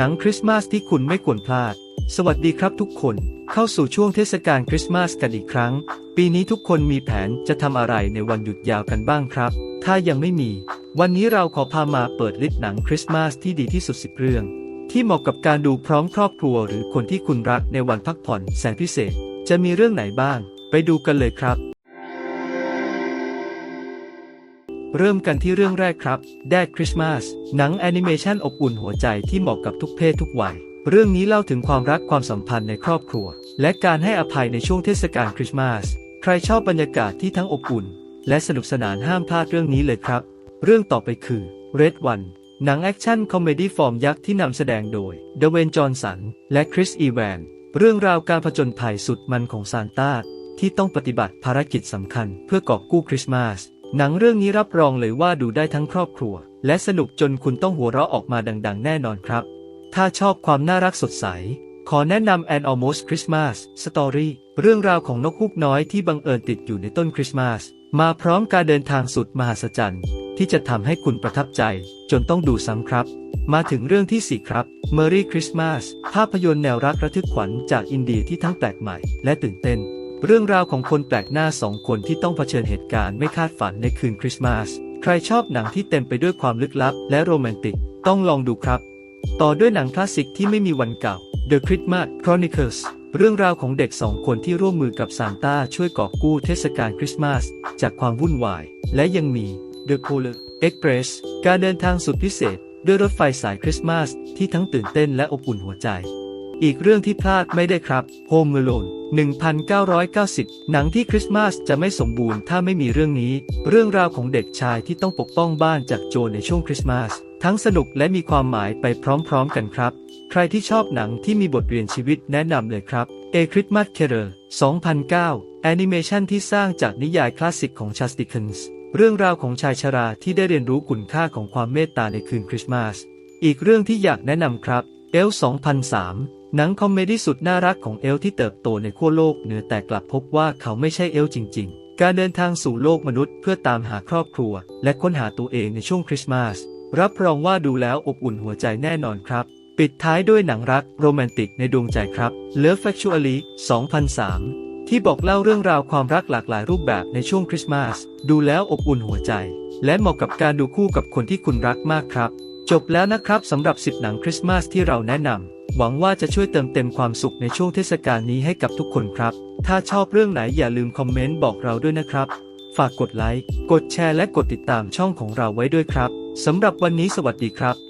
หนังคริสต์มาสที่คุณไม่ควรพลาด สวัสดีครับทุกคน เข้าสู่ช่วงเทศกาลคริสต์มาสกันอีกครั้ง ปีนี้ทุกคนมีแผนจะทำอะไรในวันหยุดยาวกันบ้างครับ ถ้ายังไม่มี วันนี้เราขอพามาเปิดลิสต์หนังคริสต์มาสที่ดีที่สุดสิบเรื่อง ที่เหมาะกับการดูพร้อมครอบครัวหรือคนที่คุณรักในวันพักผ่อนแสนพิเศษ จะมีเรื่องไหนบ้าง ไปดูกันเลยครับ เริ่มกันที่เรื่องแรกครับ Dad Christmas หนังแอนิเมชันอบอุ่นหัวใจที่เหมาะกับทุกเพศทุกวัย เรื่องนี้เล่าถึงความรักความสัมพันธ์ในครอบครัว และการให้อภัยในช่วงเทศกาลคริสต์มาส ใครชอบบรรยากาศที่ทั้งอบอุ่น และสนุกสนานห้ามพลาดเรื่องนี้เลยครับ เรื่องต่อไปคือ Red One หนังแอคชั่นคอมเมดี้ฟอร์มยักษ์ที่นำแสดงโดยเดเวนจอห์นสันและคริสอีแวนเรื่องราวการผจญภัยสุดมันของซานต้าที่ต้องปฏิบัติภารกิจสำคัญเพื่อกอบกู้คริสต์มาส หนังเรื่องนี้รับรองเลยว่าดูได้ทั้งครอบครัว และสนุกจนคุณต้องหัวเราะออกมาดัง ๆ แน่นอนครับ ถ้าชอบความน่ารักสดใส ขอแนะนำ An Almost Christmas Story เรื่องราวของนกฮูกน้อยที่บังเอิญติดอยู่ในต้นคริสต์มาสมาพร้อมการเดินทางสุดมหัศจรรย์ ที่จะทำให้คุณประทับใจ จนต้องดูซ้ำครับ มาถึงเรื่องที่ 4 ครับ Merry Christmas ภาพยนตร์แนวรักระทึกขวัญจากอินเดียที่ทั้งแปลกใหม่ และตื่นเต้น เรื่องราวของคนแปลกหน้าสองคนที่ต้องเผชิญเหตุการณ์ไม่คาดฝันในคืนคริสต์มาส ใครชอบหนังที่เต็มไปด้วยความลึกลับและโรแมนติก ต้องลองดูครับ ต่อด้วยหนังคลาสสิกที่ไม่มีวันเก่า The Christmas Chronicles เรื่องราวของเด็กสองคนที่ร่วมมือกับซานต้าช่วยกอบกู้เทศกาลคริสต์มาส จากความวุ่นวาย และยังมี The Polar Express การเดินทางสุดพิเศษ ด้วยรถไฟสายคริสต์มาสที่ทั้งตื่นเต้นและอบอุ่นหัวใจ อีกเรื่องที่พลาดไม่ได้ครับ Home Alone 1990 หนังที่คริสต์มาสจะไม่สมบูรณ์ถ้าไม่มีเรื่องนี้ เรื่องราวของเด็กชายที่ต้องปกป้องบ้านจากโจรในช่วงคริสต์มาส ทั้งสนุกและมีความหมายไปพร้อมๆกันครับ ใครที่ชอบหนังที่มีบทเรียนชีวิตแนะนำเลยครับ A Christmas Carol 2009 แอนิเมชันที่สร้างจากนิยายคลาสสิกของชาสติคันส์เรื่องราวของชายชราที่ได้เรียนรู้คุณค่าของความเมตตาในคืนคริสต์มาส อีกเรื่องที่อยากแนะนำครับเอล2003 หนังคอมเมดี้สุดน่ารักของเอลที่เติบโตในขั้วโลกเหนือแต่กลับพบว่าเขาไม่ใช่เอลจริง ๆ การเดินทางสู่โลกมนุษย์เพื่อตามหาครอบครัว และค้นหาตัวเองในช่วงคริสต์มาส รับรองว่าดูแล้วอบอุ่นหัวใจแน่นอนครับ ปิดท้ายด้วยหนังรักโรแมนติกในดวงใจครับ Love Actually 2003 ที่บอกเล่าเรื่องราวความรักหลากหลายรูปแบบในช่วงคริสต์มาส ดูแล้วอบอุ่นหัวใจ และเหมาะกับการดูคู่กับคนที่คุณรักมากครับ จบแล้วนะครับสำหรับ 10 หนังคริสต์มาสที่เราแนะนำหวังว่าจะช่วยเติมเต็มความสุขในช่วงเทศกาลนี้ให้กับทุกคนครับ ถ้าชอบเรื่องไหนอย่าลืมคอมเมนต์บอกเราด้วยนะครับ ฝากกดไลค์ กดแชร์และกดติดตามช่องของเราไว้ด้วยครับสำหรับวันนี้สวัสดีครับ